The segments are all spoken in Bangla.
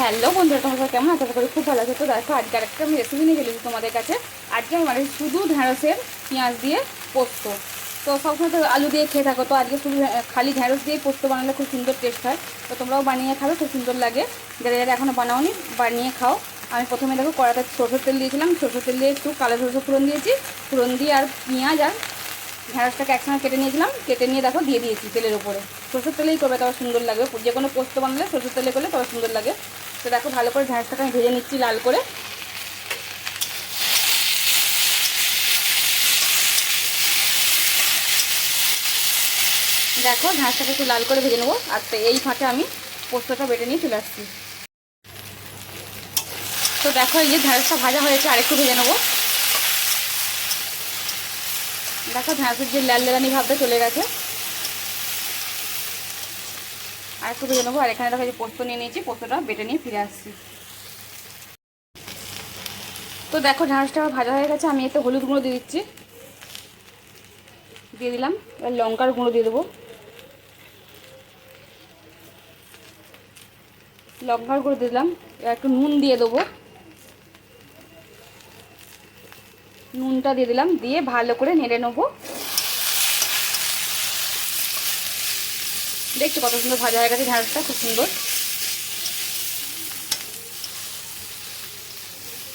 হ্যালো বন্ধুরা, তোমার কেমন আশা করি খুব ভালো আছে। তো দেখো, আজকে আরেকটা আমি রেসিপি নিয়ে চলেছি তোমাদের কাছে। আজকে আমি মানে শুধু ঢ্যাঁড়সের পেঁয়াজ দিয়ে পোস্ত। তো সবসময় তো আলু দিয়ে খেয়ে থাকো। তো আজকে শুধু খালি ঢ্যাঁড়স দিয়ে পোস্ত বানালে খুব সুন্দর টেস্ট হয়। তো তোমরাও বানিয়ে খাবে, খুব সুন্দর লাগে। যারা যারা এখনও বানাওনি, বানিয়ে খাও। আমি প্রথমে দেখো কড়াতে সরষের তেল দিয়েছিলাম। সরষের তেল দিয়ে একটু কালো সরষে ফোড়ন দিয়েছি। ফোড়ন দিয়ে আর পেঁয়াজ আর ঢ্যাঁড়সটাকে একসঙ্গে কেটে নিয়েছিলাম। কেটে নিয়ে দেখো দিয়ে দিয়েছি তেলের উপরে। সরষের তেলেই করবে তবে সুন্দর লাগবে। যে কোনো পোস্ত বানালে সরষের তেলে করলে তবে সুন্দর লাগে। তো দেখো ভালো করে ঢ্যাঁড়সটাকে আমি ভেজে নিচ্ছি লাল করে। দেখো ঢ্যাঁড়সটাকে একটু লাল করে ভেজে নেব। আর এই ফাঁকে আমি পোস্তটা বেটে নিয়ে চলে আসছি। তো দেখো এই যে ঢ্যাঁড়সটা ভাজা হয়েছে, আরেকটু ভেজে নেব। দেখো ঢ্যাঁড়সের যে লাল লালানি ভাবটা চলে গেছে। আর একটু ভেজে নেব, আর এখানে দেখো যে পোস্ত নিয়ে নিয়েছি, পোস্তটা বেটে নিয়ে ফিরে আসছি। তো দেখো ঢ্যাঁড়সটা ভাজা হয়ে গেছে, আমি এতে হলুদ গুঁড়ো দিয়ে দিচ্ছি। দিয়ে দিলাম, এবার লঙ্কার গুঁড়ো দিয়ে দেবো। লঙ্কার গুঁড়ো দিয়ে দিলাম, এবার একটু নুন দিয়ে দেবো। নুনটা দিয়ে দিলাম, দিয়ে ভালো করে নেড়ে নেব। দেখছ কত সুন্দর ভাজা হয়ে গেছে ঢ্যাঁড়সটা খুব সুন্দর।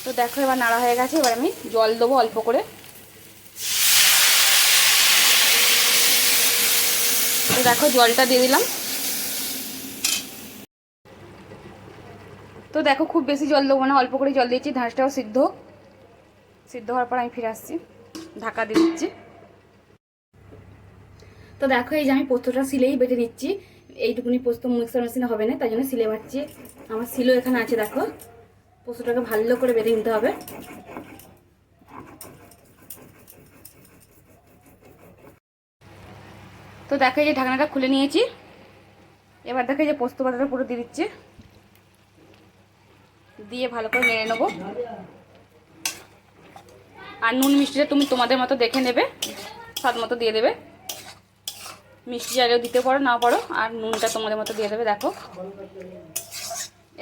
তো দেখো, এবার নাড়া হয়ে গেছে, এবার আমি জল দেবো অল্প করে। দেখো, জলটা দিয়ে দিলাম। তো দেখো, খুব বেশি জল দেবো না, অল্প করে জল দিয়েছি ঢাঁড়সটাও সিদ্ধ। সিদ্ধ হওয়ার পর আমি ফিরে আসছি, ঢাকা দিয়ে দিচ্ছি। তো দেখো এই যে আমি পোস্তটা সিলেই বেটে নিচ্ছি। এইটুকুনি পোস্ত মিক্সার মেশিনে হবে না, তাই জন্য সিলে বাটছি। আমার সিলো এখানে আছে, দেখো। পোস্তটাকে ভালো করে বেটে নিতে হবে। তো দেখো এই যে ঢাকনাটা খুলে নিয়েছি। এবার দেখো এই যে পোস্ত বাটাটা পুরো দিয়ে দিচ্ছি। দিয়ে ভালো করে নেড়ে নেব। আর নুন মিষ্টিটা তুমি তোমাদের মতো দেখে নেবে, স্বাদ মতো দিয়ে দেবে। মিষ্টি চাইলেও দিতে পারো না পারো, আর নুনটা তোমাদের মতো দিয়ে দেবে, দেখো।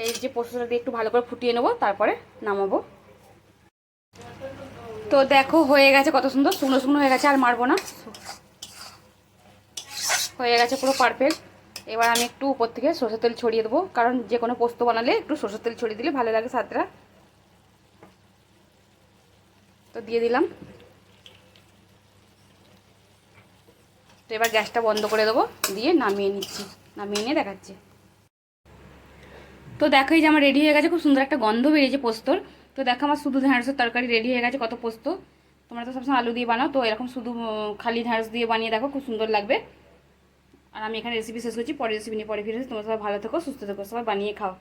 এই যে পোস্তটা দিয়ে একটু ভালো করে ফুটিয়ে নেব, তারপরে নামাবো। তো দেখো, হয়ে গেছে কত সুন্দর, শুকনো শুকনো হয়ে গেছে, আর মারবো না। হয়ে গেছে পুরো পারফেক্ট। এবার আমি একটু উপর থেকে সরষের তেল ছড়িয়ে দেবো, কারণ যে কোনো পোস্ত বানালে একটু সরষের তেল ছড়িয়ে দিলে ভালো লাগে, স্বাদটা। তো দিয়ে দিলাম। তো এবার গ্যাসটা বন্ধ করে দেবো, দিয়ে নামিয়ে নিচ্ছি, নামিয়ে নিয়ে দেখাচ্ছি। তো দেখো এই যে আমার রেডি হয়ে গেছে, খুব সুন্দর একটা গন্ধ বেরিয়েছে পোস্তর। তো দেখো আমার শুধু ঢ্যাঁড়সের তরকারি রেডি হয়ে গেছে, কত পোস্ত। তোমরা তো সবসময় আলু দিয়ে বানাও, তো এরকম শুধু খালি ঢ্যাঁড়স দিয়ে বানিয়ে দেখো, খুব সুন্দর লাগবে। আর আমি এখানে রেসিপি শেষ করছি পরে রেসিপি নিয়ে পরে ফিরে তোমরা সবাই ভালো থেকো, সুস্থ থেকো, সবাই বানিয়ে খাও।